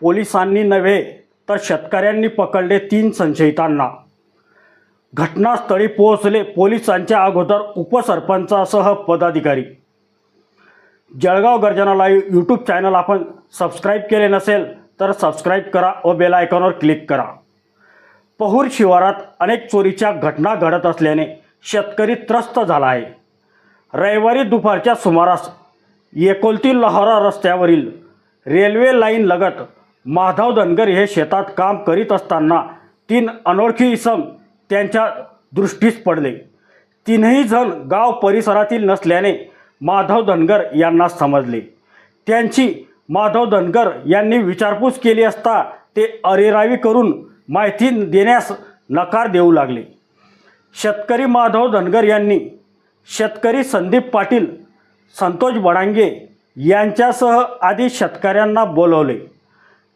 पोलिसांनी नव्हे तर शेतकऱ्यांनी पकडले तीन संशयितांना. घटनास्थळी पोहोचले पोलिसांच्या अगोदर उपसरपंचासह पदाधिकारी. जळगाव गर्जनाला यूट्यूब चॅनल आपण सबस्क्राईब केले नसेल तर सबस्क्राईब करा व बेल आयकॉनवर क्लिक करा. पहूर शिवारात अनेक चोरीच्या घटना घडत असल्याने शेतकरी त्रस्त झाला आहे. रविवारी दुपारच्या सुमारास एकोलती लहारा रस्त्यावरील रेल्वे लाईन लगत माधव धनगर हे शेतात काम करीत असताना तीन अनोळखी इसम त्यांच्या दृष्टीस पडले. तीनही जण गाव परिसरातील नसल्याने माधव धनगर यांना समजले. त्यांची माधव धनगर यांनी विचारपूस केली असता ते अरेरावी करून माहिती देण्यास नकार देऊ लागले. शेतकरी माधव धनगर यांनी शेतकरी संदीप पाटील संतोष बडांगे यांच्यासह आधी शेतकऱ्यांना बोलवले.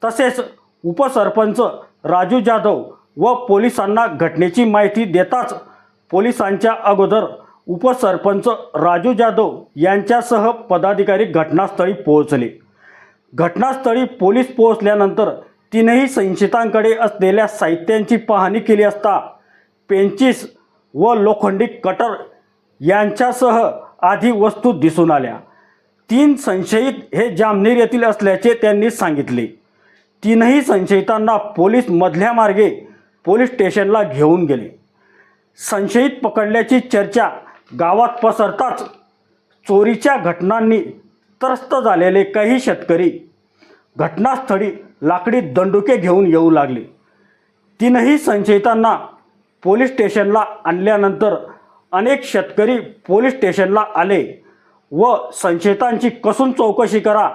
तसेच उपसरपंच राजू जाधव व पोलिसांना घटनेची माहिती देताच पोलिसांच्या अगोदर उपसरपंच राजू जाधव यांच्यासह पदाधिकारी घटनास्थळी पोहोचले. घटनास्थळी पोलीस पोहोचल्यानंतर तीनही संशयितांकडे असलेल्या साहित्यांची पाहणी केली असता पेंचिस व लोखंडी कटर यांच्यासह आधी वस्तू दिसून आल्या. तीन संशयित हे जामनेर येथील असल्याचे त्यांनी सांगितले. तीनही संशयितांना पोलीस मधल्या मार्गे पोलीस स्टेशनला घेऊन गेले. संशयित पकडल्याची चर्चा गावात पसरताच चोरीच्या घटनांनी त्रस्त झालेले काही शेतकरी घटनास्थळी लाकडी दंडुके घेऊन येऊ लागले. तीनही संशयितांना पोलीस स्टेशनला आणल्यानंतर अनेक शेतकरी पोलीस स्टेशनला आले व संशयितांची कसून चौकशी करा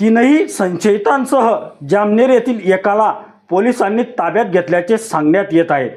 तीनही संशयितांसह जामनेर येथील एकाला पोलिसांनी ताब्यात घेतल्याचे सांगण्यात येत आहे.